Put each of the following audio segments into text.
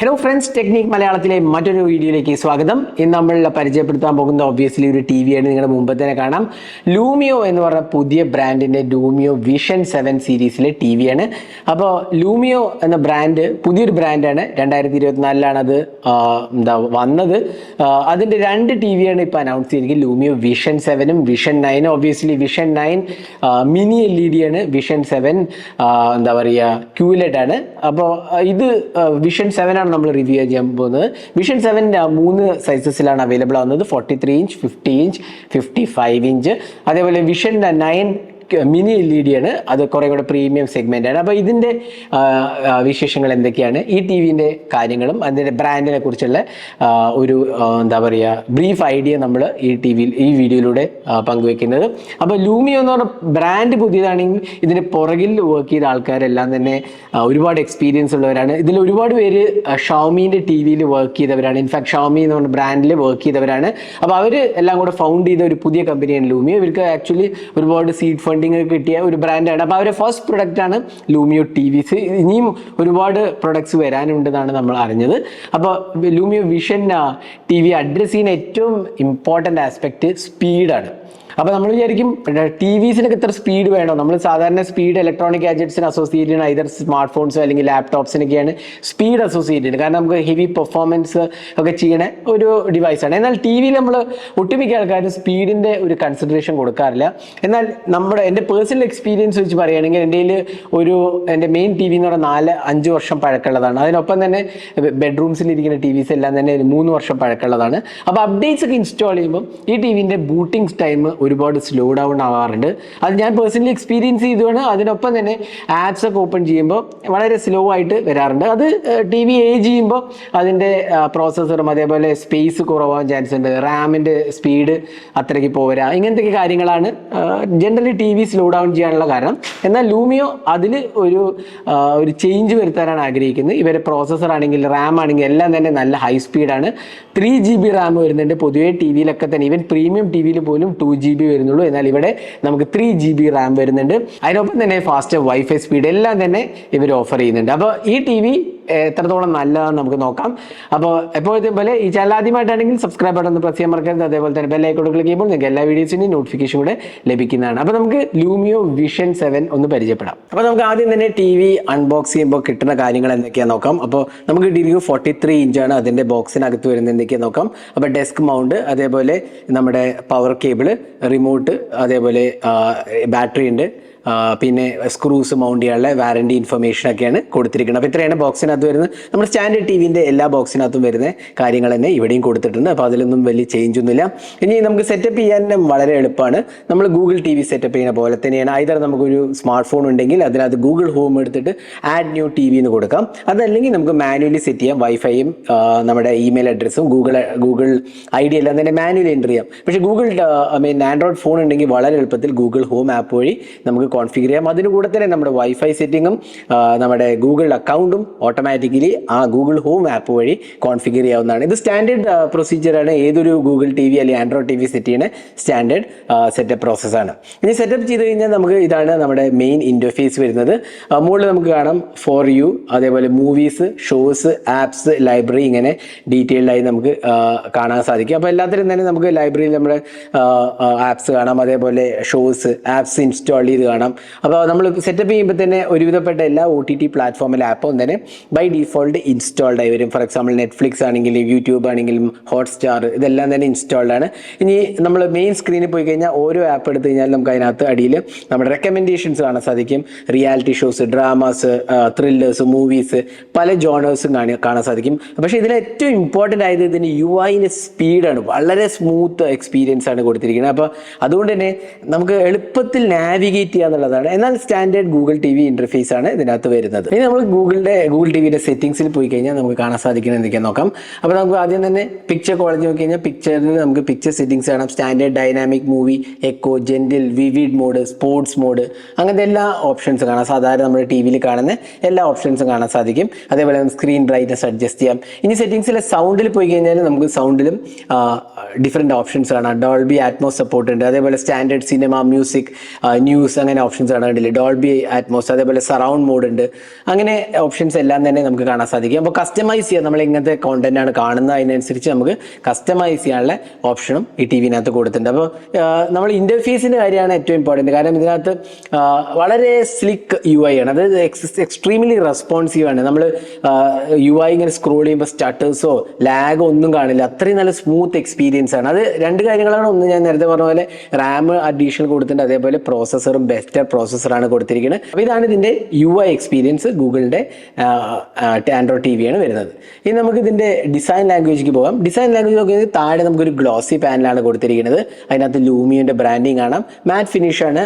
Hello friends technique മലയാളത്തിലെ മറ്റൊരു വീഡിയോയിലേക്ക് സ്വാഗതം. ഇന്ന് നമ്മൾ പരിചയപ്പെടുത്താൻ പോകുന്ന ഒബ്വിയസ്ലി ഒരു ടി വിയാണ് നിങ്ങളുടെ മുമ്പ് തന്നെ കാണാം. ലൂമിയോ എന്ന് പറഞ്ഞ പുതിയ ബ്രാൻഡിന്റെ ലൂമിയോ വിഷൻ സെവൻ സീരീസിലെ ടി വിയാണ് അപ്പോൾ ലൂമിയോ എന്ന ബ്രാൻഡ് പുതിയൊരു ബ്രാൻഡാണ് രണ്ടായിരത്തി ഇരുപത്തിനാലിലാണ് അത് എന്താ വന്നത്. അതിന്റെ രണ്ട് ടി വിയാണ് ഇപ്പോൾ അനൗൺസ് ചെയ്തിരിക്കുന്നത്. ലൂമിയോ വിഷൻ സെവനും vision നയനും obviously vision nine mini L E D ആണ്. വിഷൻ സെവൻ എന്താ പറയുക ക്യൂലെറ്റ് ആണ്. അപ്പോൾ ഇത് വിഷൻ സെവൻ ആണ് നമ്മൾ റിവ്യൂ ചെയ്യാൻ പോകുന്നത്. വിഷൻ സെവൻ മൂന്ന് സൈസസിലാണ് അവൈലബിൾ ആവുന്നത്. Forty three inch fifty inch fifty five inch അതേപോലെ vision nine mini L E D ആണ്. അത് കുറേ കൂടെ പ്രീമിയം സെഗ്മെന്റ് ആണ്. അപ്പോൾ ആ, വിശേഷങ്ങൾ എന്തൊക്കെയാണ്? ഈ ടി വിന്റെ കാര്യങ്ങളും അതിന്റെ ബ്രാൻഡിനെ കുറിച്ചുള്ള ഒരു എന്താ പറയുക ബ്രീഫ് ഐഡിയ നമ്മൾ ഈ ടി വിയിൽ ഈ വീഡിയോയിലൂടെ പങ്കുവെക്കുന്നത്. അപ്പോൾ ലൂമിയോ എന്ന് പറഞ്ഞ ബ്രാൻഡ് പുതിയതാണെങ്കിൽ ഇതിന് പുറകിൽ വർക്ക് ചെയ്ത ആൾക്കാരെല്ലാം തന്നെ ഒരുപാട് എക്സ്പീരിയൻസ് ഉള്ളവരാണ്. ഇതിൽ ഒരുപാട് പേര് ഷൗമീന്റെ ടി വിയിൽ വർക്ക് ചെയ്തവരാണ്. ഇൻഫാക്ട് ഷോമി എന്ന് പറഞ്ഞ ബ്രാൻഡിൽ വർക്ക് ചെയ്തവരാണ്. അപ്പോൾ അവർ എല്ലാം കൂടെ ഫൗണ്ട് ചെയ്ത ഒരു പുതിയ കമ്പനിയാണ് ലൂമിയോ ഇവർക്ക് ആക്ച്വലി ഒരുപാട് സീഡ് ഫണ്ടിങ് കിട്ടിയ ഒരു ബ്രാൻഡാണ് അപ്പോൾ അവരുടെ ഫസ്റ്റ് പ്രൊഡക്റ്റ് ആണ് ലൂമിയോ ടി വിസ് ഇനിയും ഒരുപാട് പ്രൊഡക്ട്സ് വരാനുണ്ടെന്നാണ് നമ്മൾ അറിഞ്ഞത്. അപ്പോൾ Lumio vision T V address ചെയ്യുന്ന ഏറ്റവും ഇമ്പോർട്ടന്റ് ആസ്പെക്റ്റ് സ്പീഡാണ് അപ്പോൾ നമ്മൾ വിചാരിക്കും ടി വിസിനൊക്കെ ഇത്ര സ്പീഡ് വേണോ? നമ്മൾ സാധാരണ സ്പീഡ് ഇലക്ട്രോണിക് ഗാഡ്ജറ്റ്സിന് അസോസിയേറ്റ് ചെയ്യുന്ന ഐതർ സ്മാർട്ട് അല്ലെങ്കിൽ ലാപ്ടോപ്സിനൊക്കെയാണ് സ്പീഡ് അസോസിയേറ്റ് ചെയ്യുന്നത്. കാരണം നമുക്ക് ഹെവി പെർഫോമൻസ് ഒക്കെ ചെയ്യണ ഒരു ഡിവൈസ് ആണ്. എന്നാൽ ടി വിയിൽ നമ്മൾ ഒട്ടുമിക്ക ആൾക്കാരും സ്പീഡിന്റെ ഒരു കൺസിഡറേഷൻ കൊടുക്കാറില്ല. എന്നാൽ നമ്മുടെ എന്റെ പേഴ്സണൽ എക്സ്പീരിയൻസ് വെച്ച് പറയുകയാണെങ്കിൽ എന്റെ ഒരു എന്റെ മെയിൻ ടി വി എന്ന് പറഞ്ഞാൽ നാല് അഞ്ച് വർഷം പഴക്കമുള്ളതാണ്. അതിനൊപ്പം തന്നെ ബെഡ്റൂംസിൽ ഇരിക്കുന്ന ടി വിസ് എല്ലാം തന്നെ മൂന്ന് വർഷം പഴക്കമുള്ളതാണ്. അപ്പോൾ അപ്ഡേറ്റ്സ് ഒക്കെ ഇൻസ്റ്റാൾ ചെയ്യുമ്പോൾ ഈ ടി വിന്റെ ബൂട്ടിംഗ് ടൈം ഒരുപാട് സ്ലോ ഡൗൺ ആവാറുണ്ട്. അത് ഞാൻ പേഴ്സണലി എക്സ്പീരിയൻസ് ചെയ്തുകൊണ്ട് അതിനൊപ്പം തന്നെ ആപ്സ് ഒക്കെ ഓപ്പൺ ചെയ്യുമ്പോൾ വളരെ സ്ലോ ആയിട്ട് വരാറുണ്ട്. അത് ടി വി ഏജ് ചെയ്യുമ്പോൾ അതിന്റെ പ്രോസസ്സറും അതേപോലെ സ്പേസ് കുറവാൻ ചാൻസ് ഉണ്ട്. റാമിന്റെ സ്പീഡ് അത്രയ്ക്ക് പോരാ. ഇങ്ങനത്തെ കാര്യങ്ങളാണ് generally T V slow down ചെയ്യാനുള്ള കാരണം. എന്നാൽ ലൂമിയോ അതിൽ ഒരു ഒരു ചേഞ്ച് വരുത്താനാണ് ആഗ്രഹിക്കുന്നത്. ഇവരെ പ്രോസസ്സർ ആണെങ്കിൽ റാം ആണെങ്കിൽ എല്ലാം തന്നെ നല്ല ഹൈ സ്പീഡാണ് ത്രീ ജി ബി റാം വരുന്നുണ്ട്. പൊതുവേ ടി വിയിലൊക്കെ തന്നെ. ഈവൻ പ്രീമിയം ടി വിയിൽ പോലും ടു ജി ബി വരുന്നുള്ളൂ. എന്നാൽ ഇവിടെ നമുക്ക് ത്രീ ജി ബി റാം വരുന്നുണ്ട്. അതിനൊപ്പം തന്നെ ഫാസ്റ്റ് വൈഫൈ സ്പീഡ് എല്ലാം തന്നെ ഇവർ ഓഫർ ചെയ്യുന്നുണ്ട്. അപ്പോൾ ഈ ടി വി എത്രത്തോളം നല്ലതാണെന്ന് നമുക്ക് നോക്കാം. അപ്പോൾ എപ്പോഴത്തെ പോലെ ഈ ചാനൽ ആദ്യമായിട്ടാണെങ്കിൽ സബ്സ്ക്രൈബ് ബട്ടൺ പ്രസ് ചെയ്യാൻ മറക്കരുത്. അതേപോലെ തന്നെ ബെല്ലൈക്കോട്ട് ക്ലിക്ക് ചെയ്യുമ്പോൾ നിങ്ങൾക്ക് എല്ലാ വീഡിയോസിന്റെയും നോട്ടിഫിക്കേഷൻ കൂടെ ലഭിക്കുന്നതാണ്. അപ്പോൾ നമുക്ക് ലൂമിയോ വിഷൻ സെവൻ ഒന്ന് പരിചയപ്പെടാം. അപ്പോൾ നമുക്ക് ആദ്യം തന്നെ ടി വി അൺബോക്സ് ചെയ്യുമ്പോൾ കിട്ടുന്ന കാര്യങ്ങൾ എന്തൊക്കെയാണെന്ന് നോക്കാം. അപ്പോൾ നമുക്ക് ഡിഗ്രി ഫോർട്ടി ത്രീ ഇഞ്ചാണ് അതിന്റെ ബോക്സിനകത്ത് വരുന്നത് എന്തൊക്കെയാണെന്ന് നോക്കാം. അപ്പോൾ ഡെസ്ക് മൗണ്ട് അതേപോലെ നമ്മുടെ പവർ കേബിൾ റിമോട്ട് അതേപോലെ ബാറ്ററി ഉണ്ട്. പിന്നെ സ്ക്രൂസ് മൗണ്ട് ചെയ്യാനുള്ള വാറണ്ടി ഇൻഫർമേഷൻ ഒക്കെയാണ് കൊടുത്തിരിക്കുന്നത്. അപ്പോൾ ഇത്രയാണ് ബോക്സിനകത്ത് വരുന്നത്. നമ്മുടെ സ്റ്റാൻഡേർഡ് ടി വിന്റെ എല്ലാ ബോക്സിനകത്തും വരുന്ന കാര്യങ്ങൾ തന്നെ ഇവിടെയും കൊടുത്തിട്ടുണ്ട്. അപ്പോൾ അതിലൊന്നും വലിയ ചേഞ്ച് ഒന്നുമില്ല. ഇനി നമുക്ക് സെറ്റപ്പ് ചെയ്യാനും വളരെ എളുപ്പമാണ്. നമ്മൾ ഗൂഗിൾ ടി വി സെറ്റപ്പ് ചെയ്യുന്ന പോലെ തന്നെയാണ്. ഐതർ നമുക്കൊരു സ്മാർട്ട് ഫോൺ ഉണ്ടെങ്കിൽ അതിനകത്ത് ഗൂഗിൾ ഹോം എടുത്തിട്ട് ആഡ് ന്യൂ ടി വി എന്ന് കൊടുക്കാം. അതല്ലെങ്കിൽ നമുക്ക് മാനുവലി സെറ്റ് ചെയ്യാം. വൈഫൈയും നമ്മുടെ ഇമെയിൽ അഡ്രസ്സും ഗൂഗിൾ ഗൂഗിൾ ഐ ഡി എല്ലാം തന്നെ മാനുവലി എന്റർ ചെയ്യാം. പക്ഷേ Google I mean Android phone ഉണ്ടെങ്കിൽ വളരെ എളുപ്പത്തിൽ ഗൂഗിൾ ഹോം ആപ്പ് വഴി നമുക്ക് കോൺഫിഗർ ചെയ്യാം. അതിന് കൂടെ തന്നെ നമ്മുടെ വൈഫൈ സെറ്റിങ്ങും നമ്മുടെ ഗൂഗിൾ അക്കൗണ്ടും ഓട്ടോമാറ്റിക്കലി ആ ഗൂഗിൾ ഹോം ആപ്പ് വഴി കോൺഫിഗർ ചെയ്യാവുന്നതാണ്. ഇത് സ്റ്റാൻഡേർഡ് പ്രൊസീജിയറാണ് ഏതൊരു ഗൂഗിൾ ടി വി അല്ലെങ്കിൽ ആൻഡ്രോയിഡ് ടി വി സെറ്റ് ചെയ്യുന്ന സ്റ്റാൻഡേർഡ് സെറ്റപ്പ് പ്രോസസ്സാണ് ഇനി സെറ്റപ്പ് ചെയ്ത് കഴിഞ്ഞാൽ നമുക്ക് ഇതാണ് നമ്മുടെ മെയിൻ ഇന്റർഫേസ് വരുന്നത്. മുകളിൽ നമുക്ക് കാണാം ഫോർ യു അതേപോലെ മൂവീസ് ഷോസ് ആപ്സ് ലൈബ്രറി ഇങ്ങനെ ഡീറ്റെയിൽഡ് ആയി നമുക്ക് കാണാൻ സാധിക്കും. അപ്പോൾ എല്ലാത്തിലും തന്നെ നമുക്ക് ലൈബ്രറിയിൽ നമ്മുടെ ആപ്സ് കാണാം. അതേപോലെ ഷോസ് ആപ്സ് ഇൻസ്റ്റാൾ ചെയ്ത് കാണാം. അപ്പോൾ നമ്മൾ സെറ്റപ്പ് ചെയ്യുമ്പോൾ തന്നെ ഒരുവിധപ്പെട്ട എല്ലാ ഒ ടി ടി പ്ലാറ്റ്ഫോമിലെ ആപ്പും തന്നെ ബൈ ഡിഫോൾട്ട് ഇൻസ്റ്റാൾഡ് ആയി വരും. ഫോർ എക്സാമ്പിൾ നെറ്റ്ഫ്ലിക്സ് ആണെങ്കിലും യൂട്യൂബ് ആണെങ്കിലും ഹോട്ട്സ്റ്റാർ ഇതെല്ലാം തന്നെ ഇൻസ്റ്റാൾഡ് ആണ്. ഇനി നമ്മൾ മെയിൻ സ്ക്രീനിൽ പോയി കഴിഞ്ഞാൽ ഓരോ ആപ്പ് എടുത്തു കഴിഞ്ഞാൽ നമുക്ക് അതിനകത്ത് അടിയിൽ നമ്മുടെ റെക്കമെൻഡേഷൻസ് കാണാൻ സാധിക്കും. Reality shows dramas thrillers movies പല ജോണേഴ്സും കാണാൻ സാധിക്കും. പക്ഷേ ഇതിൽ ഏറ്റവും ഇമ്പോർട്ടന്റ് ആയത് ഇതിന് യു ഐന്റെ സ്പീഡാണ് വളരെ സ്മൂത്ത് എക്സ്പീരിയൻസ് ആണ് കൊടുത്തിരിക്കുന്നത്. അപ്പോൾ അതുകൊണ്ട് തന്നെ നമുക്ക് എളുപ്പത്തിൽ നാവിഗേറ്റ് ചെയ്യുക എന്നുള്ളതാണ്. എന്നാൽ standard Google T V interface ആണ് ഇതിനകത്ത് വരുന്നത്. ഇനി നമ്മൾ ഗൂഗിളിന്റെ ഗൂഗിൾ ടി വിയുടെ സെറ്റിംഗ്സിൽ പോയി കഴിഞ്ഞാൽ നമുക്ക് കാണാൻ സാധിക്കുന്ന എന്തൊക്കെയാണെന്ന് നോക്കാം. അപ്പോൾ നമുക്ക് ആദ്യം തന്നെ പിക്ചർ ക്വാളിറ്റി നോക്കി കഴിഞ്ഞാൽ പിക്ചറിൽ നമുക്ക് പിക്ചർ സെറ്റിംഗ്സ് കാണാം. Standard dynamic movie eco gentle vivid mode sports mode അങ്ങനത്തെ എല്ലാ ഓപ്ഷൻസ് കാണാം. സാധാരണ നമ്മുടെ ടി വിയിൽ കാണുന്ന എല്ലാ ഓപ്ഷൻസും കാണാൻ സാധിക്കും. അതേപോലെ നമുക്ക് സ്ക്രീൻ ബ്രൈറ്റ്നസ് അഡ്ജസ്റ്റ് ചെയ്യാം. ഇനി സെറ്റിംഗ്സിലെ സൗണ്ടിൽ പോയി കഴിഞ്ഞാൽ നമുക്ക് സൗണ്ടിലും ഡിഫറെന്റ് ഓപ്ഷൻസ് കാണാം. ഡോൾബി ആറ്റ്മോസ് സപ്പോർട്ട് ഉണ്ട്. അതേപോലെ സ്റ്റാൻഡേർഡ് സിനിമ മ്യൂസിക് ന്യൂസ് അങ്ങനെ ഓപ്ഷൻസ് കാണാൻ കണ്ടില്ലേ ഡോൾബി അറ്റ്മോസ് അതേപോലെ സറൗണ്ട് മോഡ് ഉണ്ട്. അങ്ങനെ ഓപ്ഷൻസ് എല്ലാം തന്നെ നമുക്ക് കാണാൻ സാധിക്കും. അപ്പോൾ കസ്റ്റമൈസ് ചെയ്യാൻ നമ്മൾ ഇങ്ങനത്തെ കോണ്ടന്റ് ആണ് കാണുന്നത്. അതിനനുസരിച്ച് നമുക്ക് കസ്റ്റമൈസ് ചെയ്യാനുള്ള ഓപ്ഷനും ഈ ടി വിനകത്ത് കൊടുത്തിട്ടുണ്ട്. അപ്പോൾ നമ്മൾ ഇന്റർഫേസിന്റെ കാര്യമാണ് ഏറ്റവും ഇമ്പോർട്ടന്റ് കാരണം ഇതിനകത്ത് വളരെ സ്ലിക്ക് യു ഐ ആണ്. അതായത് എക്സ്ട്രീംലി റെസ്പോൺസീവ് ആണ്. നമ്മൾ യു ഐ ഇങ്ങനെ സ്ക്രോൾ ചെയ്യുമ്പോൾ സ്റ്റട്ടേഴ്സോ ലാഗോ ഒന്നും കാണില്ല. അത്രയും നല്ല സ്മൂത്ത് എക്സ്പീരിയൻസ് ആണ്. അത് രണ്ട് കാര്യങ്ങളാണ് ഒന്ന് ഞാൻ നേരത്തെ പറഞ്ഞ പോലെ റാം അഡീഷണൽ കൊടുത്തിട്ടുണ്ട്. അതേപോലെ പ്രോസസ്സറും ബെസ്റ്റർ പ്രോസസ്സറാണ് കൊടുത്തിരിക്കുന്നത് അപ്പോൾ ഇതാണ് ഇതിന്റെ യു ഐ എക്സ്പീരിയൻസ് ഗൂഗിളിന്റെ ആൻഡ്രോയിഡ് ടി വിയാണ് വരുന്നത്. ഇനി നമുക്ക് ഇതിന്റെ ഡിസൈൻ ലാംഗ്വേജിലേക്ക് പോകാം. ഡിസൈൻ ലാംഗ്വേജ് നോക്കി താഴെ നമുക്കൊരു ഗ്ലോസി പാനലാണ് കൊടുത്തിരിക്കുന്നത് അതിനകത്ത് ലൂമിയുടെ ബ്രാൻഡിങ് കാണാം. മാറ്റ് ഫിനിഷാണ്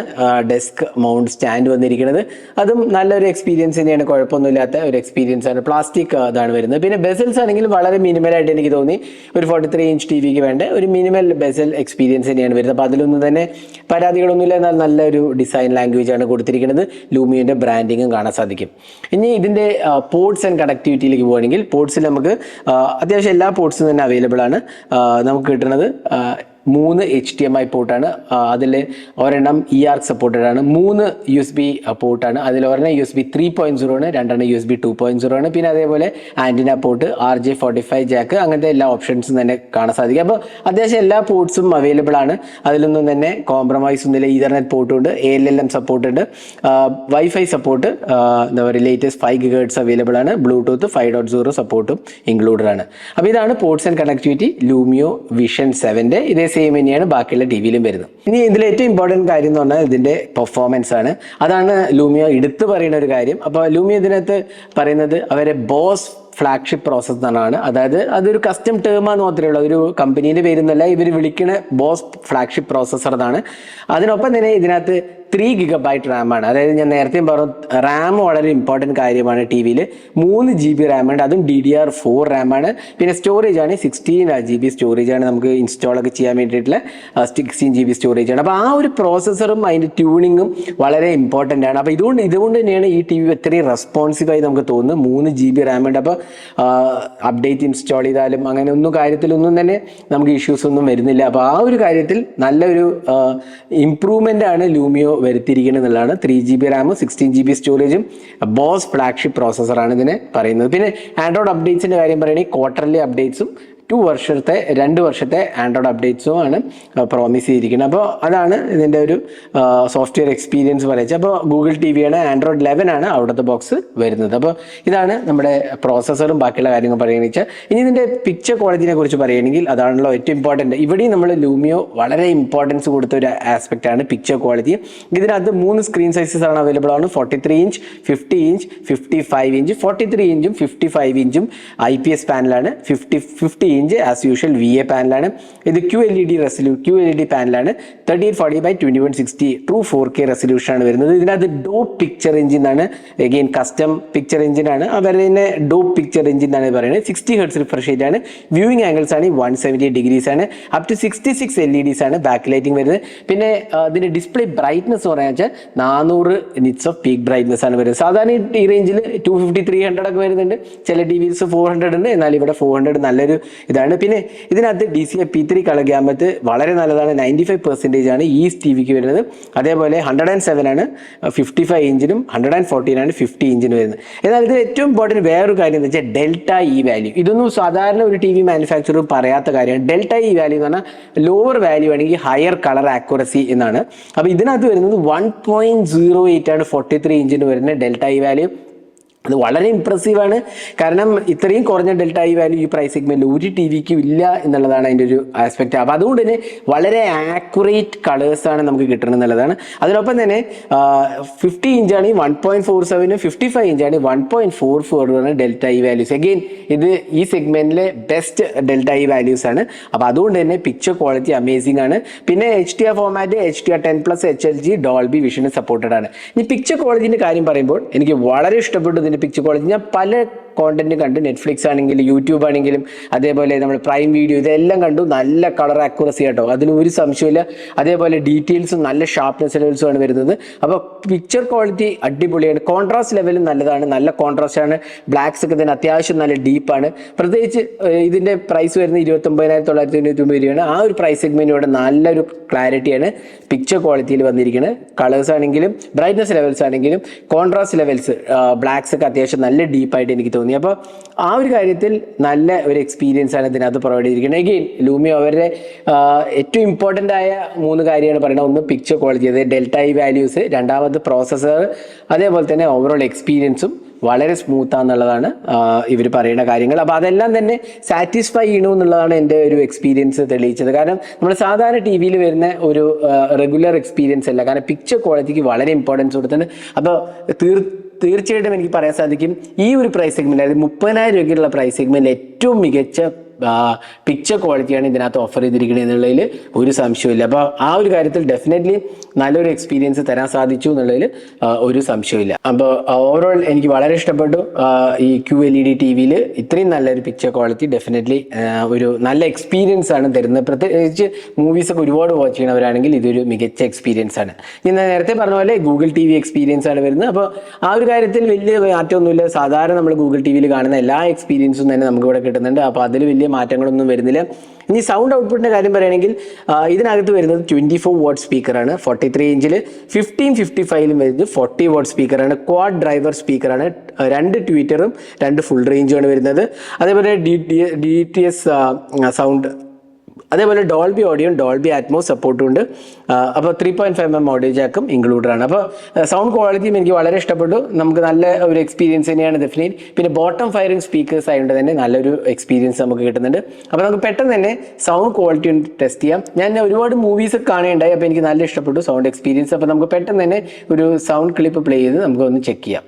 ഡെസ്ക് മൗണ്ട് സ്റ്റാൻഡ് വന്നിരിക്കുന്നത് അതും നല്ലൊരു എക്സ്പീരിയൻസ് തന്നെയാണ്. കുഴപ്പമൊന്നുമില്ലാത്ത ഒരു എക്സ്പീരിയൻസ് ആണ്. പ്ലാസ്റ്റിക് ഇതാണ് വരുന്നത്. പിന്നെ ബെസൽസ് ആണെങ്കിൽ വളരെ മിനിമൽ ആയിട്ട് എനിക്ക് തോന്നി. ഒരു ഫോർട്ടി ത്രീ ഇഞ്ച് ടി വിക്ക് വേണ്ട. ഒരു മിനിമൽ ബെസൽ എക്സ്പീരിയൻസ് തന്നെയാണ് വരുന്നത്. അപ്പോൾ അതിലൊന്നും തന്നെ പരാതികളൊന്നുമില്ല. എന്നാൽ നല്ലൊരു ഡിസൈൻ ലാംഗ്വേജ് ആണ് കൊടുത്തിരിക്കുന്നത്. ലൂമിയുടെ ബ്രാൻഡിങ്ങും കാണാൻ സാധിക്കും. ഇനി ഇതിന്റെ പോർട്സ് ആൻഡ് കണക്ടിവിറ്റിയിലേക്ക് പോവുകയാണെങ്കിൽ പോർട്സിൽ നമുക്ക് അത്യാവശ്യം എല്ലാ പോർട്സും തന്നെ അവൈലബിൾ ആണ്. നമുക്ക് കിട്ടുന്നത് മൂന്ന് എച്ച് ഡി എം ഐ പോർട്ടാണ്. അതിൽ ഒരെണ്ണം ഇ ആർ സപ്പോർട്ടഡ് ആണ്. മൂന്ന് യു എസ് ബി പോർട്ടാണ്. അതിൽ ഒരെണ്ണം U S B three point zero ആണ്. രണ്ടെണ്ണം U S B two point zero ആണ്. പിന്നെ അതേപോലെ antenna port R J forty five jack അങ്ങനത്തെ എല്ലാ ഓപ്ഷൻസും തന്നെ കാണാൻ സാധിക്കും. അപ്പോൾ അത്യാവശ്യം എല്ലാ പോർട്ട്സും അവൈലബിൾ ആണ്. അതിലൊന്നും തന്നെ കോംപ്രമൈസ് ഒന്നുമില്ല. ഇതർനെറ്റ് പോർട്ടും ഉണ്ട്. എൽ എൽ എം സപ്പോർട്ട് ഉണ്ട്. വൈഫൈ സപ്പോർട്ട് എന്താ പറയുക ലേറ്റസ്റ്റ് ഫൈവ് ഗിഗേഡ്സ് അവൈലബിൾ ആണ്. ബ്ലൂടൂത്ത് ഫൈവ് ഡോട്ട് സീറോ സപ്പോർട്ടും ഇൻക്ലൂഡഡ് ആണ്. അപ്പോൾ ഇതാണ് ports and connectivity Lumio vision സെവന്റെ ഇതേ സെയിം തന്നെയാണ് ബാക്കിയുള്ള ടി വിയിലും വരുന്നത്. ഇനി ഇതിൽ ഏറ്റവും ഇമ്പോർട്ടന്റ് കാര്യം എന്ന് പറഞ്ഞാൽ ഇതിന്റെ പെർഫോമൻസ് ആണ്. അതാണ് ലൂമിയോ എടുത്തു പറയുന്ന ഒരു കാര്യം. അപ്പോൾ ലൂമിയോ ഇതിനകത്ത് പറയുന്നത് അവരെ ബോസ് ഫ്ലാഗ്ഷിപ്പ് പ്രോസസ് എന്നാണ്. അതായത് അതൊരു കസ്റ്റം ടേമാന്ന് മാത്രമേ ഉള്ളൂ. ഒരു കമ്പനീന്റെ പേരുന്നല്ല ഇവർ വിളിക്കുന്ന ബോസ് ഫ്ലാഗ്ഷിപ്പ് പ്രോസസ്സർ എന്നാണ്. അതിനൊപ്പം തന്നെ ഇതിനകത്ത് ത്രീ ഗിഗ ബൈറ്റ് റാമാണ് അതായത് ഞാൻ നേരത്തെ പറഞ്ഞു റാം വളരെ ഇമ്പോർട്ടന്റ് കാര്യമാണ് ടി വിയിൽ മൂന്ന് ജി ബി റാമുണ്ട് അതും ഡി ഡി ആർ ഫോർ റാമാണ് പിന്നെ സ്റ്റോറേജ് ആണ്. സിക്സ്റ്റീൻ ജി ബി സ്റ്റോറേജ് ആണ് നമുക്ക് ഇൻസ്റ്റാൾ ഒക്കെ ചെയ്യാൻ വേണ്ടിയിട്ടുള്ള സിക്സ്റ്റീൻ ജി ബി സ്റ്റോറേജ് ആണ്. അപ്പോൾ ആ ഒരു പ്രോസസ്സറും അതിന്റെ ട്യൂണിങ്ങും വളരെ ഇമ്പോർട്ടന്റ് ആണ്. അപ്പോൾ ഇതുകൊണ്ട് ഇതുകൊണ്ട് തന്നെയാണ് ഈ ടി വി ഇത്രയും റെസ്പോൺസീവായി നമുക്ക് തോന്നുന്നത്. മൂന്ന് ജി ബി റാം ഉണ്ട്. അപ്പോൾ അപ്ഡേറ്റ് ഇൻസ്റ്റാൾ ചെയ്താലും അങ്ങനെ ഒന്നും കാര്യത്തിലൊന്നും തന്നെ നമുക്ക് ഇഷ്യൂസ് ഒന്നും വരുന്നില്ല. അപ്പോൾ ആ ഒരു കാര്യത്തിൽ നല്ലൊരു ഇമ്പ്രൂവ്മെന്റ് ആണ് ലൂമിയോ വരുത്തിയിരിക്കുന്നത് എന്നുള്ളതാണ്. ത്രീ ജി ബി റാമും സിക്സ്റ്റീൻ ജി ബി സ്റ്റോറേജും ബോസ് ഫ്ലാഗ്ഷിപ്പ് പ്രോസസ്സറാണ് ഇതിനെ പറയുന്നത്. പിന്നെ ആൻഡ്രോയിഡ് അപ്ഡേറ്റ്സിന്റെ കാര്യം പറയുകയാണെങ്കിൽ ക്വാർട്ടർലി അപ്ഡേറ്റ്സും ടു വർഷത്തെ രണ്ട് വർഷത്തെ ആൻഡ്രോയിഡ് അപ്ഡേറ്റ്സും ആണ് പ്രോമിസ് ചെയ്തിരിക്കുന്നത്. അപ്പോൾ അതാണ് ഇതിന്റെ ഒരു സോഫ്റ്റ്വെയർ എക്സ്പീരിയൻസ് പറയുന്നത് അപ്പോൾ ഗൂഗിൾ ടി വിയാണ് ആൻഡ്രോയിഡ് ലെവൻ ആണ് ഔട്ട് ഓഫ് ദ ബോക്സ് വരുന്നത്. അപ്പോൾ ഇതാണ് നമ്മുടെ പ്രോസസ്സറും ബാക്കിയുള്ള കാര്യങ്ങൾ പറയുകയെന്ന് വെച്ചാൽ ഇനി ഇതിന്റെ പിക്ചർ ക്വാളിറ്റിനെ കുറിച്ച് പറയുകയാണെങ്കിൽ അതാണല്ലോ ഏറ്റവും ഇമ്പോർട്ടന്റ് ഇവിടെയും നമ്മൾ ലൂമിയോ വളരെ ഇമ്പോർട്ടൻസ് കൊടുത്ത ഒരു ആസ്പെക്റ്റ് ആണ് പിക്ചർ ക്വാളിറ്റി ഇതിനകത്ത് മൂന്ന് സ്ക്രീൻ സൈസസ് ആണ് അവൈലബിൾ ആണ്. Forty three inch fifty inch fifty five inch forty three ഇഞ്ചും ഫിഫ്റ്റി ഫൈവ് ഇഞ്ചും I P S പാനലാണ് fifty fifty inch as usual V A പാനലാണ് ഇത് Q L E D resolution Q L E D പാനലാണ് thirty eight forty by twenty one sixty true four K resolution ആണ് വരുന്നത്. ഇതിനകത്ത് dope picture engine ആണ്. Again custom picture engine ആണ്. അവരുടെ തന്നെ dope picture engine എന്നാണ് പറയുന്നത്. സിക്സ്റ്റി ഹെർട്സ് റിഫ്രഷ് റേറ്റ് ആണ്. വ്യൂയിങ് ആംഗിൾസ് ആണ്. വൺ സെവന്റി ഡിഗ്രീസ് ആണ്. Up to sixty six L E Ds ആണ് ബാക്ക് ലൈറ്റിംഗ് വരുന്നത്. പിന്നെ ഇതിന്റെ ഡിസ്പ്ലേ ബ്രൈറ്റ്നസ് പറയാന്ന് വെച്ചാൽ നാനൂറ് നിറ്റ്സ് ഓഫ് പീക്ക് ബ്രൈറ്റ്നസ് ആണ് വരുന്നത്. സാധാരണ ഈ റേഞ്ചിൽ ടു ഫിഫ്റ്റി ത്രീ ഹൺഡ്രഡ് ഒക്കെ വരുന്നുണ്ട്. ചില ടി വിസ് ഫോർ ഹൺഡ്രഡ് ഉണ്ട്. എന്നാൽ ഇവിടെ ഫോർ ഹൺഡ്രഡ് നല്ലൊരു ഇതാണ്. പിന്നെ ഇതിനകത്ത് D C A P three colour gamut വളരെ നല്ലതാണ്. നയന്റി ഫൈവ് പെർസെന്റേജ് ആണ് ഈ ടി വിക്ക് വരുന്നത്. അതേപോലെ ഹൺഡ്രഡ് ആൻഡ് സെവൻ ആണ് ഫിഫ്റ്റി ഫൈവ് ഇഞ്ചിനും ഹൺഡ്രഡ് ആൻഡ് ഫോർട്ടീൻ ആണ് ഫിഫ്റ്റി ഇഞ്ചിന് വരുന്നത്. എന്നാൽ ഇതിൽ ഏറ്റവും ഇമ്പോർട്ടന്റ് വേറൊരു കാര്യം എന്ന് വെച്ചാൽ ഡെൽറ്റ ഇ വാല്യൂ ഇതൊന്നും സാധാരണ ഒരു ടി വി മാനുഫാക്ചറർ പറയാത്ത കാര്യമാണ്. ഡെൽറ്റ ഇ വാല്യൂ എന്ന് പറഞ്ഞാൽ ലോവർ വാല്യൂ ആണെങ്കിൽ ഹയർ കളർ ആക്യുറസി എന്നാണ്. അപ്പോൾ ഇതിനകത്ത് വരുന്നത് വൺ പോയിന്റ് സീറോ എയ്റ്റ് ആണ് ഫോർട്ടി ത്രീ ഇഞ്ചിന് വരുന്ന ഡെൽറ്റ ഇ വാല്യൂ അത് വളരെ ഇമ്പ്രസീവ് ആണ്. കാരണം ഇത്രയും കുറഞ്ഞ ഡെൽറ്റ ഐ വാല്യൂ ഈ പ്രൈസ് സെഗ്മെന്റിൽ ഒരു ടി വിക്കും ഇല്ല എന്നുള്ളതാണ് അതിന്റെ ഒരു ആസ്പെക്ട് അപ്പോൾ അതുകൊണ്ട് തന്നെ വളരെ ആക്യുറേറ്റ് കളേഴ്സ് ആണ് നമുക്ക് കിട്ടുന്നത് എന്നുള്ളതാണ്. അതിനൊപ്പം തന്നെ ഫിഫ്റ്റി ഇഞ്ചാണ് one point four seven fifty five ഇഞ്ചാണ് വൺ പോയിന്റ് ഫോർ ആണ് ഡെൽറ്റ ഐ വാല്യൂസ് അഗെയിൻ ഇത് ഈ സെഗ്മെന്റിലെ ബെസ്റ്റ് ഡെൽറ്റ ഐ വാല്യൂസ് ആണ്. അപ്പോൾ അതുകൊണ്ട് തന്നെ പിക്ചർ ക്വാളിറ്റി അമേസിംഗ് ആണ്. പിന്നെ H T R format H T R ten plus H L G Dolby vision supported ആണ്. ഈ പിക്ചർ ക്വാളിറ്റിന്റെ കാര്യം പറയുമ്പോൾ എനിക്ക് വളരെ ഇഷ്ടപ്പെട്ടു ഇതിന്റെ പിക്ചർ ക്വാളിറ്റി ഞാൻ പല കോണ്ടന്റ് കണ്ട് നെറ്റ്ഫ്ലിക്സ് ആണെങ്കിലും യൂട്യൂബ് ആണെങ്കിലും അതേപോലെ നമ്മൾ പ്രൈം വീഡിയോ ഇതെല്ലാം കണ്ടു. നല്ല കളർ ആക്യുറസി കേട്ടോ അതിന് ഒരു സംശയമില്ല അതേപോലെ ഡീറ്റെയിൽസും നല്ല ഷാർപ്നെസ് ലെവൽസും ആണ് വരുന്നത്. അപ്പോൾ പിക്ചർ ക്വാളിറ്റി അടിപൊളിയാണ്. കോൺട്രാസ്റ്റ് ലെവലും നല്ലതാണ്. നല്ല കോൺട്രാസ്റ്റ് ആണ്. ബ്ലാക്സ് ഒക്കെ തന്നെ അത്യാവശ്യം നല്ല ഡീപ്പാണ് പ്രത്യേകിച്ച് ഇതിന്റെ പ്രൈസ് വരുന്നത് ഇരുപത്തൊമ്പതിനായിരത്തി തൊള്ളായിരത്തി തൊണ്ണൂറ്റി ഒമ്പത് രൂപയാണ്. ആ ഒരു പ്രൈസ് സെഗ്മെന്റിലൂടെ നല്ലൊരു ക്ലാരിറ്റിയാണ് പിക്ചർ ക്വാളിറ്റിയിൽ വന്നിരിക്കുന്നത് കളേഴ്സ് ആണെങ്കിലും ബ്രൈറ്റ്നസ് ലെവൽസ് ആണെങ്കിലും കോൺട്രാസ്റ്റ് ലെവൽസ് ബ്ലാക്സ് ഒക്കെ അത്യാവശ്യം നല്ല ഡീപ്പായിട്ട് എനിക്ക് തോന്നി. അപ്പോൾ ആ ഒരു കാര്യത്തിൽ നല്ല ഒരു എക്സ്പീരിയൻസ് ആണ് ഇതിനകത്ത് പ്രൊവൈഡ് ചെയ്തിരിക്കുന്നത്. എഗെയിൻ ലൂമിയോ അവരുടെ ഏറ്റവും ഇമ്പോർട്ടന്റ് ആയ മൂന്ന് കാര്യമാണ് പറയുന്നത്. ഒന്ന് പിക്ചർ ക്വാളിറ്റി അതായത് ഡെൽറ്റ ഐ വാല്യൂസ് രണ്ടാമത് പ്രോസസ്സർ അതേപോലെ തന്നെ ഓവറോൾ എക്സ്പീരിയൻസും വളരെ സ്മൂത്ത് ആണെന്നുള്ളതാണ് ഇവർ പറയുന്ന കാര്യങ്ങൾ. അപ്പോൾ അതെല്ലാം തന്നെ സാറ്റിസ്ഫൈ ചെയ്യണു എന്നുള്ളതാണ് എന്റെ ഒരു എക്സ്പീരിയൻസ് തെളിയിച്ചത്. കാരണം നമ്മൾ സാധാരണ ടി വിയിൽ വരുന്ന ഒരു റെഗുലർ എക്സ്പീരിയൻസ് അല്ല. കാരണം പിക്ചർ ക്വാളിറ്റിക്ക് വളരെ ഇമ്പോർട്ടൻസ് കൊടുത്തിട്ടുണ്ട്. അപ്പോൾ തീർ തീർച്ചയായിട്ടും എനിക്ക് പറയാൻ സാധിക്കും ഈ ഒരു പ്രൈസ് സെഗ്മെന്റ് അതായത് മുപ്പതിനായിരം രൂപയ്ക്കുള്ള പ്രൈസ് സെഗ്മെന്റ് ഏറ്റവും മികച്ച പിക്ചർ ക്വാളിറ്റിയാണ് ഇതിനകത്ത് ഓഫർ ചെയ്തിരിക്കുന്നത് എന്നുള്ളതിൽ ഒരു സംശയമില്ല അപ്പോൾ ആ ഒരു കാര്യത്തിൽ ഡെഫിനറ്റ്ലി നല്ലൊരു എക്സ്പീരിയൻസ് തരാൻ സാധിച്ചു എന്നുള്ളതിൽ ഒരു സംശയമില്ല അപ്പോൾ ഓവറോൾ എനിക്ക് വളരെ ഇഷ്ടപ്പെട്ടു. ഈ Q L E D T വിയിൽ ഇത്രയും നല്ലൊരു പിക്ചർ ക്വാളിറ്റി ഡെഫിനറ്റ്ലി ഒരു നല്ല എക്സ്പീരിയൻസ് ആണ് തരുന്നത്. പ്രത്യേകിച്ച് മൂവീസൊക്കെ ഒരുപാട് വാച്ച് ചെയ്യുന്നവരാണെങ്കിൽ ഇതൊരു മികച്ച എക്സ്പീരിയൻസ് ആണ്. ഞാൻ നേരത്തെ പറഞ്ഞ പോലെ ഗൂഗിൾ ടി വി എക്സ്പീരിയൻസ് ആണ് വരുന്നത്. അപ്പോൾ ആ ഒരു കാര്യത്തിൽ വലിയ മാറ്റമൊന്നുമില്ല. സാധാരണ നമ്മൾ ഗൂഗിൾ ടി വിയിൽ കാണുന്ന എല്ലാ എക്സ്പീരിയൻസും തന്നെ നമുക്ക് ഇവിടെ കിട്ടുന്നുണ്ട്. അപ്പോൾ അതിൽ വലിയ മാറ്റങ്ങളൊന്നും വരുന്നില്ല. ഇനി സൗണ്ട് ഔട്ട്പുട്ടിന്റെ കാര്യം പറയുകയാണെങ്കിൽ ഇതിനകത്ത് വരുന്നത് ട്വന്റി ഫോർ വാട്ട് സ്പീക്കറാണ് ഫോർട്ടി ത്രീ ഇഞ്ചിൽ ഫിഫ്റ്റീൻ ഫിഫ്റ്റി ഫൈവിലും വരുന്നത് ഫോർട്ടി വാട്ട് സ്പീക്കറാണ് ക്വാഡ് ഡ്രൈവർ സ്പീക്കറാണ് രണ്ട് ട്വീറ്ററും രണ്ട് ഫുൾ റേഞ്ചുമാണ് വരുന്നത്. അതേപോലെ ഡി ടി എസ് സൗണ്ട് അതേപോലെ ഡോൾബി ഓഡിയോയും ഡോൾബി ആറ്റ്മോ സപ്പോർട്ടും ഉണ്ട്. അപ്പോൾ three point five M audio ജാക്കും included ആണ്. അപ്പോൾ സൗണ്ട് ക്വാളിറ്റിയും എനിക്ക് വളരെ ഇഷ്ടപ്പെട്ടു. നമുക്ക് നല്ല ഒരു എക്സ്പീരിയൻസ് തന്നെയാണ് ഡെഫിനറ്റ് പിന്നെ ബോട്ടം ഫയറിംഗ് സ്പീക്കേഴ്സ് ആയതുകൊണ്ട് തന്നെ നല്ലൊരു എക്സ്പീരിയൻസ് നമുക്ക് കിട്ടുന്നുണ്ട്. അപ്പോൾ നമുക്ക് പെട്ടെന്ന് തന്നെ സൗണ്ട് ക്വാളിറ്റി ടെസ്റ്റ് ചെയ്യാം. ഞാൻ ഒരുപാട് മൂവീസ് കാണുകയുണ്ടായി അപ്പോൾ എനിക്ക് നല്ല ഇഷ്ടപ്പെട്ടു സൗണ്ട് എക്സ്പീരിയൻസ് അപ്പോൾ നമുക്ക് പെട്ടെന്ന് തന്നെ ഒരു സൗണ്ട് ക്ലിപ്പ് പ്ലേ ചെയ്ത് നമുക്ക് ഒന്ന് ചെക്ക് ചെയ്യാം.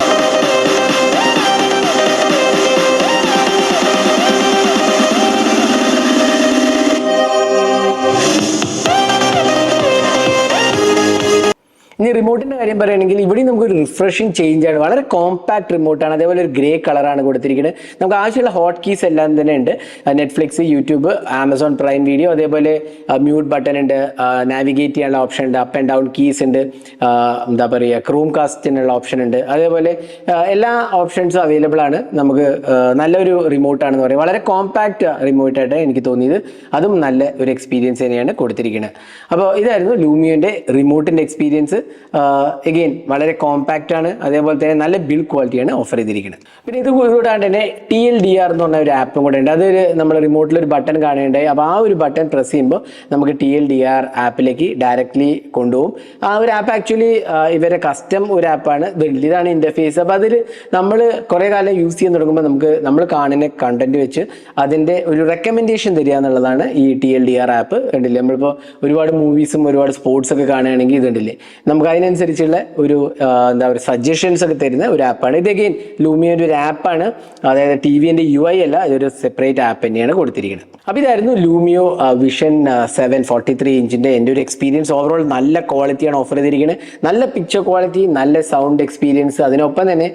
ഇനി റിമോട്ടിന്റെ കാര്യം പറയുകയാണെങ്കിൽ ഇവിടെ നമുക്ക് ഒരു റിഫ്രഷിംഗ് ചേഞ്ച് ആണ്. വളരെ കോമ്പാക്ട് റിമോട്ടാണ് അതേപോലെ ഒരു ഗ്രേ കളറാണ് കൊടുത്തിരിക്കുന്നത്. നമുക്ക് ആവശ്യമുള്ള ഹോട്ട് കീസ് എല്ലാം തന്നെ ഉണ്ട്. Netflix YouTube Amazon Prime video അതേപോലെ മ്യൂട്ട് ബട്ടൺ ഉണ്ട്. നാവിഗേറ്റ് ചെയ്യാനുള്ള ഓപ്ഷൻ ഉണ്ട്. അപ്പ് ആൻഡ് ഡൗൺ കീസ് ഉണ്ട്. എന്താ പറയുക ക്രൂം കാസ്റ്റിനുള്ള ഓപ്ഷൻ ഉണ്ട്. അതേപോലെ എല്ലാ ഓപ്ഷൻസും അവൈലബിൾ ആണ്. നമുക്ക് നല്ലൊരു റിമോട്ടാണെന്ന് പറയും. വളരെ കോമ്പാക്ട് റിമോട്ടായിട്ട് എനിക്ക് തോന്നിയത്. അതും നല്ല ഒരു എക്സ്പീരിയൻസ് തന്നെയാണ് കൊടുത്തിരിക്കുന്നത്. അപ്പോൾ ഇതായിരുന്നു ലൂമിയോന്റെ റിമോട്ടിന്റെ എക്സ്പീരിയൻസ് എഗെയിൻ വളരെ കോമ്പാക്റ്റ് ആണ്. അതേപോലെ തന്നെ നല്ല ബിൽഡ് ക്വാളിറ്റിയാണ് ഓഫർ ചെയ്തിരിക്കുന്നത്. പിന്നെ ഇത് കൂടാണ്ട് തന്നെ ടി എൽ ഡി ആർ എന്ന് പറഞ്ഞ ഒരു ആപ്പും കൂടെ ഉണ്ട്. അതൊരു നമ്മൾ റിമോട്ടിൽ ഒരു ബട്ടൺ കാണുകയുണ്ടായി. അപ്പോൾ ആ ഒരു ബട്ടൺ പ്രസ് ചെയ്യുമ്പോൾ നമുക്ക് ടി എൽ ഡി ആർ ആപ്പിലേക്ക് ഡയറക്റ്റ്ലി കൊണ്ടുപോകും. ആ ഒരു ആപ്പ് ആക്ച്വലി ഇവരെ കസ്റ്റം ഒരു ആപ്പാണ് ഇതാണ് ഇന്റർഫേസ് അപ്പോൾ അതിൽ നമ്മൾ കുറേ കാലം യൂസ് ചെയ്യാൻ തുടങ്ങുമ്പോൾ നമുക്ക് നമ്മൾ കാണുന്ന കണ്ടന്റ് വെച്ച് അതിന്റെ ഒരു റെക്കമെൻഡേഷൻ തരിക എന്നുള്ളതാണ് ഈ T L D R app കണ്ടില്ലേ? നമ്മളിപ്പോൾ ഒരുപാട് മൂവീസും ഒരുപാട് സ്പോർട്സ് ഒക്കെ കാണുകയാണെങ്കിൽ ഇത് കണ്ടില്ലേ? നമുക്ക് അതിനനുസരിച്ചുള്ള ഒരു എന്താ പറയുക സജഷൻസ് ഒക്കെ തരുന്ന ഒരു ആപ്പാണ് ഇത് അഗെയിൻ ലൂമിയുടെ ഒരു ആപ്പാണ് അതായത് ടി വിന്റെ യു ഐ അല്ല അതൊരു സെപ്പറേറ്റ് ആപ്പ് തന്നെയാണ് കൊടുത്തിരിക്കുന്നത്. അപ്പോൾ ഇതായിരുന്നു Lumio vision seven forty three ഇഞ്ചിന്റെ എന്റെ ഒരു എക്സ്പീരിയൻസ് ഓവറോൾ നല്ല ക്വാളിറ്റിയാണ് ഓഫർ ചെയ്തിരിക്കുന്നത്. നല്ല പിക്ചർ ക്വാളിറ്റി നല്ല സൗണ്ട് എക്സ്പീരിയൻസ് അതിനൊപ്പം തന്നെ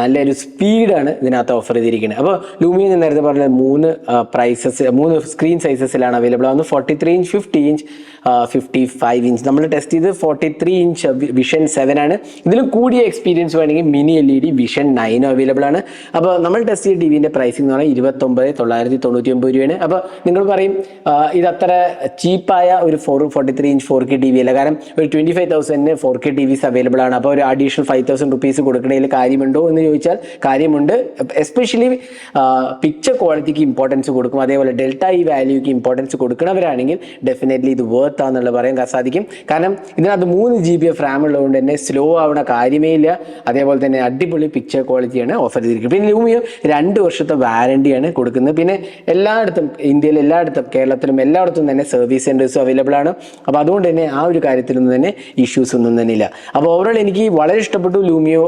നല്ലൊരു സ്പീഡാണ് ഇതിനകത്ത് ഓഫർ ചെയ്തിരിക്കുന്നത്. അപ്പോൾ ലൂമിയോ നേരത്തെ പറഞ്ഞ മൂന്ന് പ്രൈസസ് മൂന്ന് സ്ക്രീൻ സൈസസിലാണ് അവൈലബിൾ ആവുന്നത് forty three inch fifty inch fifty five inch നമ്മൾ ടെസ്റ്റ് ചെയ്ത് forty three inch vision seven ആണ്. ഇതിലും കൂടിയ എക്സ്പീരിയൻസ് വേണമെങ്കിൽ mini L E D vision നയനും available ആണ്. അപ്പോൾ നമ്മൾ ടെസ്റ്റ് ചെയ്ത ടി വിന്റെ പ്രൈസിംഗ് എന്ന് പറഞ്ഞാൽ ഇരുപത്തൊമ്പത് തൊള്ളായിരത്തി തൊണ്ണൂറ്റി ഒമ്പത് രൂപയാണ്. അപ്പോൾ നിങ്ങൾ പറയും ഇത് അത്ര ചീപ്പായ ഒരു four forty three inch four K T V അല്ല. കാരണം ഒരു twenty five തൗസൻഡിന് four K T Vs available ആണ്. അപ്പോൾ ഒരു അഡീഷണൽ ഫൈവ് തൗസൻഡ് റുപ്പീസ് കൊടുക്കണതിൽ കാര്യമുണ്ടോ എന്ന് ചോദിച്ചാൽ കാര്യമുണ്ട്. എസ്പെഷ്യലി പിക്ചർ ക്വാളിറ്റിക്ക് ഇമ്പോർട്ടൻസ് കൊടുക്കും. അതേപോലെ ഡെൽറ്റ ഈ വാല്യൂക്ക് ഇമ്പോർട്ടൻസ് കൊടുക്കുന്നവരാണെങ്കിൽ ഡെഫിനറ്റ്ലി ഇത് വേർത്ത് ആണെന്നുള്ള പറയാൻ സാധിക്കും. കാരണം ഇതിനകത്ത് മൂന്ന് ജി ബി എഫ് റാം ഉള്ളതുകൊണ്ട് തന്നെ സ്ലോ ആവണ കാര്യമേ ഇല്ല. അതേപോലെ തന്നെ അടിപൊളി പിക്ചർ ക്വാളിറ്റിയാണ് ഓഫർ ചെയ്തിരിക്കുന്നത്. പിന്നെ ലൂമിയോ രണ്ട് വർഷത്തെ വാറണ്ടിയാണ് കൊടുക്കുന്നത്. പിന്നെ എല്ലായിടത്തും ഇന്ത്യയിൽ എല്ലായിടത്തും കേരളത്തിലും എല്ലായിടത്തും തന്നെ സർവീസ് സെന്റേഴ്സും അവൈലബിൾ ആണ്. അപ്പോൾ അതുകൊണ്ട് തന്നെ ആ ഒരു കാര്യത്തിലൊന്നും തന്നെ ഇഷ്യൂസ് ഒന്നും തന്നെ ഇല്ല. അപ്പോൾ ഓവറോൾ എനിക്ക് വളരെ ഇഷ്ടപ്പെട്ടു Lumio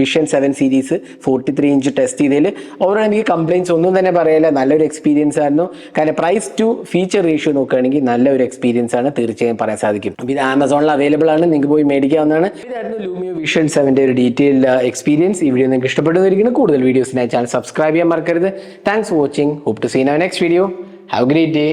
vision seven series forty three inch test ചെയ്തതിൽ ഓവറോൾ എനിക്ക് കംപ്ലയിൻസ് ഒന്നും തന്നെ പറയില്ല. നല്ലൊരു എക്സ്പീരിയൻസ് ആയിരുന്നു. കാരണം പ്രൈസ് ടു ഫീച്ചർ റേഷ്യോ നോക്കുകയാണെങ്കിൽ നല്ലൊരു എക്സ്പീരിയൻസ് എക്സ്പീരിയൻസ് ആണ് തീർച്ചയായും പറയാൻ സാധിക്കും. ഇത് ആമസോണിൽ അവൈലബിൾ ആണ്. നിങ്ങൾക്ക് പോയി മേടിക്കാവുന്നതാണ്. ഇതായിരുന്നു ലൂമിയോ വിഷൻ സെവന്റെ ഒരു ഡീറ്റെയിൽഡ് എക്സ്പീരിയൻസ് ഈ വീഡിയോ നിങ്ങൾക്ക് ഇഷ്ടപ്പെടുന്നതായിരിക്കും കൂടുതൽ വീഡിയോസിനായി ചാനൽ സബ്സ്ക്രൈബ് ചെയ്യാൻ മറക്കരുത്. Thanks watching hope to seen our next video have great day